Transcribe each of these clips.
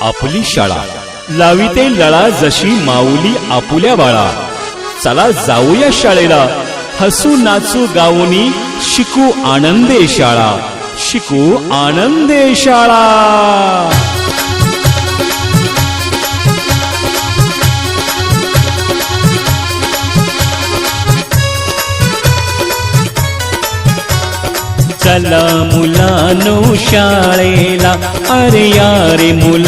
आपली शाळा. लाविते लळा जशी माऊली आपुल्या बाळा. चला जाऊया शाळेला. हसू नाचू गाऊनी शिकू आनंदे शाळा. शिकू आनंदे शाळा. चला मुलानो शाळेला. अरे यारे मुला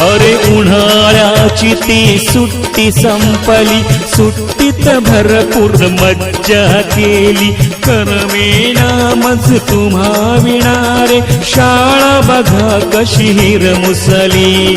अरे उन्हाळ्याची ती सुट्टी संपली. सुट्टीत भरपूर मज्जा केली. करमेना मज तुम्हा विणारे. शाळा बघा कशी हिर मुसली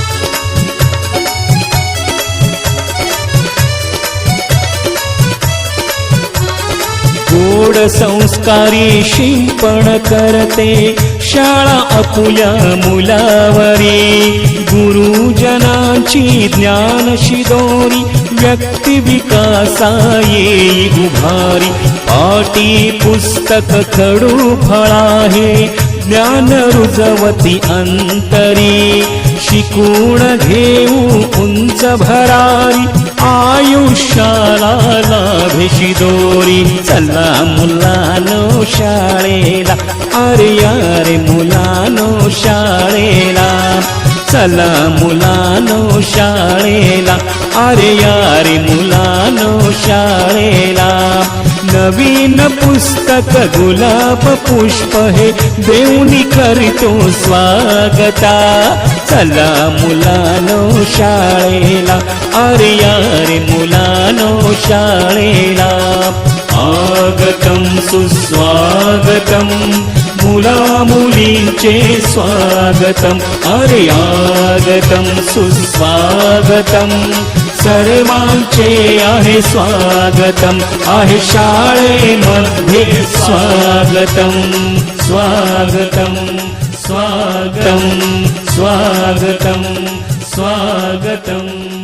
संस्कारी शिंपण करते शाळा अपुल्या मुलावरी. गुरुजनाची ज्ञान शिदोरी व्यक्ती विकासा येई उभारी. पाटी पुस्तक खडू फळाहे ज्ञान रुजवती अंतरी. शिकून घेऊ उंच भरारी आयुष्याला लाभेशी दोरी. चला मुलानो शाळेला. अरे अरे मुलानो शाळेला. चला मुलानो शाळेला. अरे अरे मुलानो शाळेला. नवीन पुस्तक गुलाब पुष्प हे देऊनी करतो स्वागता. चला मुलानो शाळेला. र्यानि मुलानो नो आगतं सुस्वागतम् मुला मूलीञ्चे स्वागतम् अर्यागतं सुस्वागतम् सर्वाञ्चे आहे स्वागतम् आहे शाळे मध्ये स्वागतं स्वागतं स्वागतं स्वागतं स्वागतम्.